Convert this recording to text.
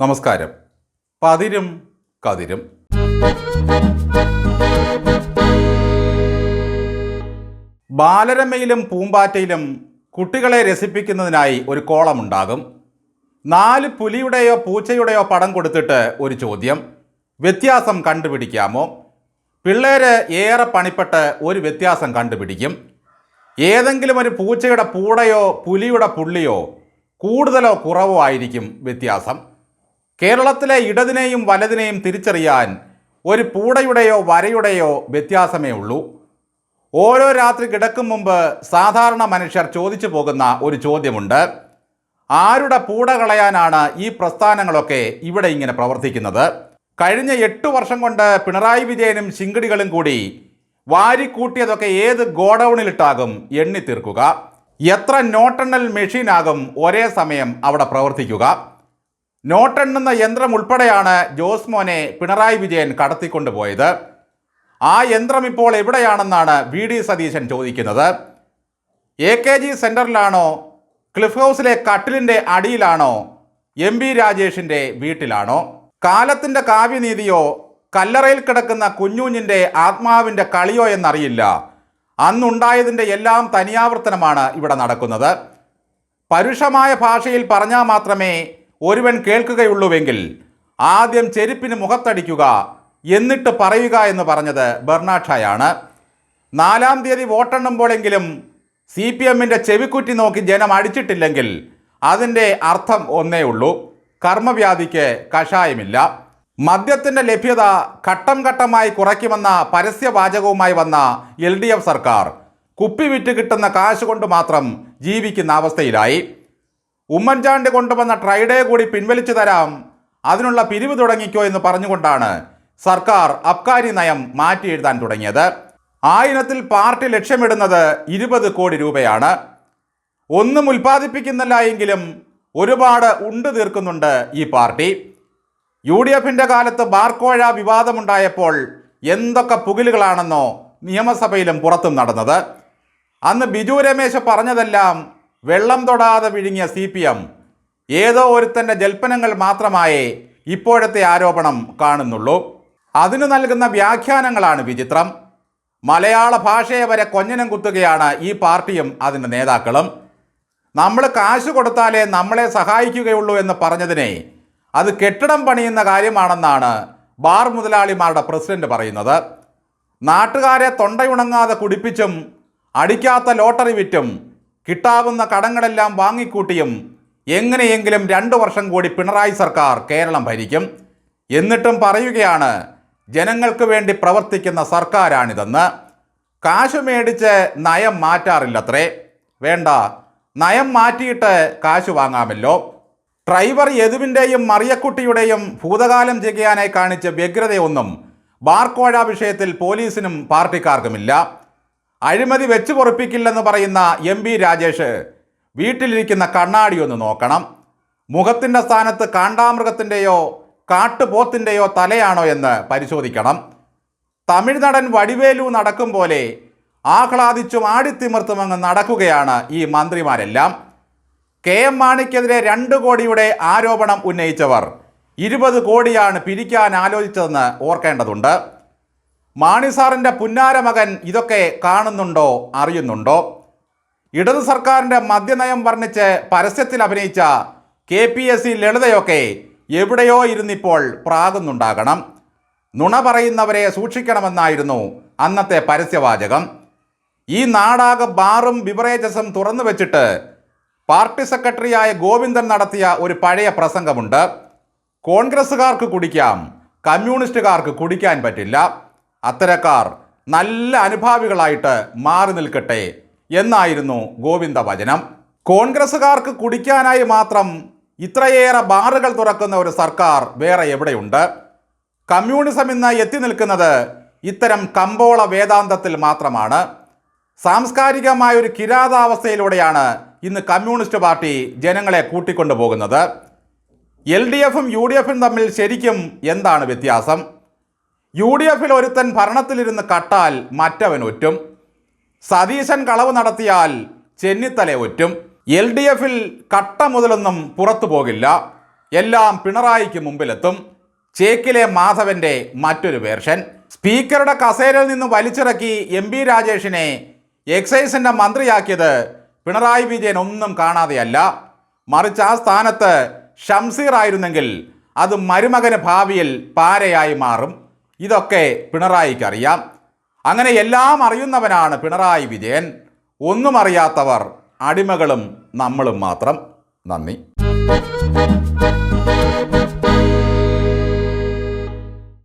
നമസ്കാരം. പതിരും കതിരും. ബാലരമയിലും പൂമ്പാറ്റയിലും കുട്ടികളെ രസിപ്പിക്കുന്നതിനായി ഒരു കോളമുണ്ടാകും. നാല് പുലിയുടെയോ പൂച്ചയുടെയോ പടം കൊടുത്തിട്ട് ഒരു ചോദ്യം. വ്യത്യാസം കണ്ടുപിടിക്കാമോ? പിള്ളേര് ഏറെ പണിപ്പെട്ട് ഒരു വ്യത്യാസം കണ്ടുപിടിക്കും. ഏതെങ്കിലും ഒരു പൂച്ചയുടെ പൂടയോ പുലിയുടെ പുള്ളിയോ കൂടുതലോ കുറവോ ആയിരിക്കും വ്യത്യാസം. കേരളത്തിലെ ഇടതിനെയും വലതിനെയും തിരിച്ചറിയാൻ ഒരു പൂടയുടെയോ വരയുടെയോ വ്യത്യാസമേ ഉള്ളൂ. ഓരോ രാത്രി കിടക്കും മുമ്പ് സാധാരണ മനുഷ്യർ ചോദിച്ചു പോകുന്ന ഒരു ചോദ്യമുണ്ട്. ആരുടെ പൂട കളയാനാണ് ഈ പ്രസ്ഥാനങ്ങളൊക്കെ ഇവിടെ ഇങ്ങനെ പ്രവർത്തിക്കുന്നത്? കഴിഞ്ഞ എട്ട് വർഷം കൊണ്ട് പിണറായി വിജയനും ശിങ്കടികളും കൂടി വാരിക്കൂട്ടിയതൊക്കെ ഏത് ഗോഡൌണിലിട്ടാകും എണ്ണി തീർക്കുക. എത്ര നോട്ടെണ്ണൽ മെഷീനാകും ഒരേ സമയം അവിടെ പ്രവർത്തിക്കുക. നോട്ടെണ്ണുന്ന യന്ത്രം ഉൾപ്പെടെയാണ് ജോസ് മോനെ പിണറായി വിജയൻ കടത്തിക്കൊണ്ടുപോയത്. ആ യന്ത്രം ഇപ്പോൾ എവിടെയാണെന്നാണ് വി ഡി സതീശൻ ചോദിക്കുന്നത്. എ കെ ജി സെന്ററിലാണോ ക്ലിഫ് ഹൗസിലെ കട്ടിലിന്റെ അടിയിലാണോ എം ബി രാജേഷിന്റെ വീട്ടിലാണോ കാലത്തിന്റെ കാവ്യനീതിയോ കല്ലറയിൽ കിടക്കുന്ന കുഞ്ഞുഞ്ഞിന്റെ ആത്മാവിന്റെ കളിയോ എന്നറിയില്ല. അന്നുണ്ടായതിന്റെ എല്ലാം തനിയാവർത്തനമാണ് ഇവിടെ നടക്കുന്നത്. പരുഷമായ ഭാഷയിൽ പറഞ്ഞാൽ മാത്രമേ ഒരുവൻ കേൾക്കുകയുള്ളൂവെങ്കിൽ ആദ്യം ചെരുപ്പിന് മുഖത്തടിക്കുക എന്നിട്ട് പറയുക എന്ന് പറഞ്ഞത് ബെർണാഷായാണ് നാലാം തീയതി വോട്ടെണ്ണുമ്പോഴെങ്കിലും സി പി എമ്മിന്റെ ചെവിക്കുറ്റി നോക്കി ജനം അടിച്ചിട്ടില്ലെങ്കിൽ അതിന്റെ അർത്ഥം ഒന്നേ ഉള്ളൂ. കർമ്മവ്യാധിക്ക് കഷായമില്ല. മദ്യത്തിന്റെ ലഭ്യത ഘട്ടം ഘട്ടമായി കുറയ്ക്കുമെന്ന പരസ്യവാചകവുമായി വന്ന എൽ ഡി എഫ് സർക്കാർ കുപ്പി വിറ്റ് കിട്ടുന്ന കാശ് കൊണ്ട് മാത്രം ജീവിക്കുന്ന അവസ്ഥയിലായി. ഉമ്മൻചാണ്ടി കൊണ്ടുവന്ന ട്രൈഡേ കൂടി പിൻവലിച്ചു തരാം. അതിനുള്ള പിരിവ് തുടങ്ങിക്കോ എന്ന് പറഞ്ഞുകൊണ്ടാണ് സർക്കാർ അബ്കാരി നയം മാറ്റി എഴുതാൻ തുടങ്ങിയത്. ആ ഇനത്തിൽ പാർട്ടി ലക്ഷ്യമിടുന്നത് ഇരുപത് കോടി രൂപയാണ്. ഒന്നും ഉൽപ്പാദിപ്പിക്കുന്നില്ല എങ്കിലും ഒരുപാട് ഉണ്ട് തീർക്കുന്നുണ്ട് ഈ പാർട്ടി. യു ഡി എഫിന്റെ കാലത്ത് ബാർക്കോഴ വിവാദമുണ്ടായപ്പോൾ എന്തൊക്കെ പുകിലുകളാണെന്നോ നിയമസഭയിലും പുറത്തും നടന്നത്. അന്ന് ബിജു രമേശ് പറഞ്ഞതെല്ലാം വെള്ളം തൊടാതെ വിഴുങ്ങിയ സി പി എം ഏതോ ഒരുത്തന്റെ ജൽപ്പനങ്ങൾ മാത്രമായേ ഇപ്പോഴത്തെ ആരോപണം കാണുന്നുള്ളൂ. അതിനു നൽകുന്ന വ്യാഖ്യാനങ്ങളാണ് വിചിത്രം. മലയാള ഭാഷയെ വരെ കൊഞ്ഞനം കുത്തുകയാണ് ഈ പാർട്ടിയും അതിന്റെ നേതാക്കളും. നമ്മൾ കാശ് കൊടുത്താലേ നമ്മളെ സഹായിക്കുകയുള്ളൂ എന്ന് പറഞ്ഞതിനെ അത് കെട്ടിടം പണിയുന്ന കാര്യമാണെന്നാണ് ബാർ മുതലാളിമാരുടെ പ്രസിഡന്റ് പറയുന്നത്. നാട്ടുകാരെ തൊണ്ടയുണങ്ങാതെ കുടിപ്പിച്ചും അടിക്കാത്ത ലോട്ടറി വിറ്റും കിട്ടാവുന്ന കടങ്ങളെല്ലാം വാങ്ങിക്കൂട്ടിയും എങ്ങനെയെങ്കിലും രണ്ടു വർഷം കൂടി പിണറായി സർക്കാർ കേരളം ഭരിക്കും. എന്നിട്ടും പറയുകയാണ് ജനങ്ങൾക്ക് വേണ്ടി പ്രവർത്തിക്കുന്ന സർക്കാരാണിതെന്ന്. കാശ് മേടിച്ച് നയം മാറ്റാറില്ലത്രേ. വേണ്ട നയം മാറ്റിയിട്ട് കാശ് വാങ്ങാമല്ലോ. ഡ്രൈവർ യദുവിന്റെയും മറിയക്കുട്ടിയുടെയും ഭൂതകാലം ചെയ്യാനായി കാണിച്ച വ്യഗ്രതയൊന്നും ബാർക്കോഴ വിഷയത്തിൽ പോലീസിനും പാർട്ടിക്കാർക്കുമില്ല. അഴിമതി വെച്ച് പൊറപ്പിക്കില്ലെന്ന് പറയുന്ന എം ബി രാജേഷ് വീട്ടിലിരിക്കുന്ന കണ്ണാടി ഒന്ന് നോക്കണം. മുഖത്തിന്റെ സ്ഥാനത്ത് കാണ്ടാമൃഗത്തിന്റെയോ കാട്ടുപോത്തിന്റെയോ തലയാണോ എന്ന് പരിശോധിക്കണം. തമിഴ് നടൻ വടിവേലു നടക്കും പോലെ ആഹ്ലാദിച്ചും ആടിത്തിമിർത്തും അങ്ങ് നടക്കുകയാണ് ഈ മന്ത്രിമാരെല്ലാം. കെ എം മാണിക്കെതിരെ രണ്ട് കോടിയുടെ ആരോപണം ഉന്നയിച്ചവർ ഇരുപത് കോടിയാണ് പിരിക്കാൻ ആലോചിച്ചതെന്ന് ഓർക്കേണ്ടതുണ്ട്. മാണി സാറിന്റെ പുന്നാര മകൻ ഇതൊക്കെ കാണുന്നുണ്ടോ അറിയുന്നുണ്ടോ? ഇടതു സർക്കാരിന്റെ മദ്യനയം വർണിച്ച് പരസ്യത്തിൽ അഭിനയിച്ച കെ പി എസ് സി ലളിതയൊക്കെ എവിടെയോ ഇരുന്നിപ്പോൾ പ്രാകുന്നുണ്ടാകണം. നുണ പറയുന്നവരെ സൂക്ഷിക്കണമെന്നായിരുന്നു അന്നത്തെ പരസ്യവാചകം. ഈ നാടാകെ ബാറും ബിവറേജസും തുറന്നു വെച്ചിട്ട് പാർട്ടി സെക്രട്ടറിയായ ഗോവിന്ദൻ നടത്തിയ ഒരു പഴയ പ്രസംഗമുണ്ട്. കോൺഗ്രസ്സുകാർക്ക് കുടിക്കാം കമ്മ്യൂണിസ്റ്റുകാർക്ക് കുടിക്കാൻ പറ്റില്ല. അത്തരക്കാർ നല്ല അനുഭാവികളായിട്ട് മാറി നിൽക്കട്ടെ എന്നായിരുന്നു ഗോവിന്ദ വചനം കോൺഗ്രസ്സുകാർക്ക് കുടിക്കാനായി മാത്രം ഇത്രയേറെ ബാറുകൾ തുറക്കുന്ന ഒരു സർക്കാർ വേറെ എവിടെയുണ്ട്? കമ്മ്യൂണിസം ഇന്ന് എത്തി നിൽക്കുന്നത് ഇത്തരം കമ്പോള വേദാന്തത്തിൽ മാത്രമാണ്. സാംസ്കാരികമായ ഒരു കിരാതാവസ്ഥയിലൂടെയാണ് ഇന്ന് കമ്മ്യൂണിസ്റ്റ് പാർട്ടി ജനങ്ങളെ കൂട്ടിക്കൊണ്ടുപോകുന്നത്. എൽ ഡി എഫും യു ഡി എഫും തമ്മിൽ ശരിക്കും എന്താണ് വ്യത്യാസം? യു ഡി എഫിൽ ഒരുത്തൻ ഭരണത്തിലിരുന്ന് കട്ടാൽ മറ്റവൻ ഒറ്റും. സതീശൻ കളവ് നടത്തിയാൽ ചെന്നിത്തല ഒറ്റും. എൽ ഡി എഫിൽ കട്ട മുതലൊന്നും പുറത്തു പോകില്ല. എല്ലാം പിണറായിക്ക് മുമ്പിലെത്തും. ചേക്കിലെ മാധവന്റെ മറ്റൊരു വേർഷൻ. സ്പീക്കറുടെ കസേരയിൽ നിന്ന് വലിച്ചിറക്കി എം പി രാജേഷിനെ എക്സൈസിന്റെ മന്ത്രിയാക്കിയത് പിണറായി വിജയൻ ഒന്നും കാണാതെയല്ല. മറിച്ച് ആ സ്ഥാനത്ത് ഷംസീർ ആയിരുന്നെങ്കിൽ അത് മരുമകന് ഭാവിയിൽ പാരയായി മാറും. ഇതൊക്കെ പിണറായിക്ക് അറിയാം അങ്ങനെ എല്ലാം അറിയുന്നവനാണ് പിണറായി വിജയൻ. ഒന്നും അറിയാത്തവർ അടിമകളും നമ്മളും മാത്രം. നന്ദി.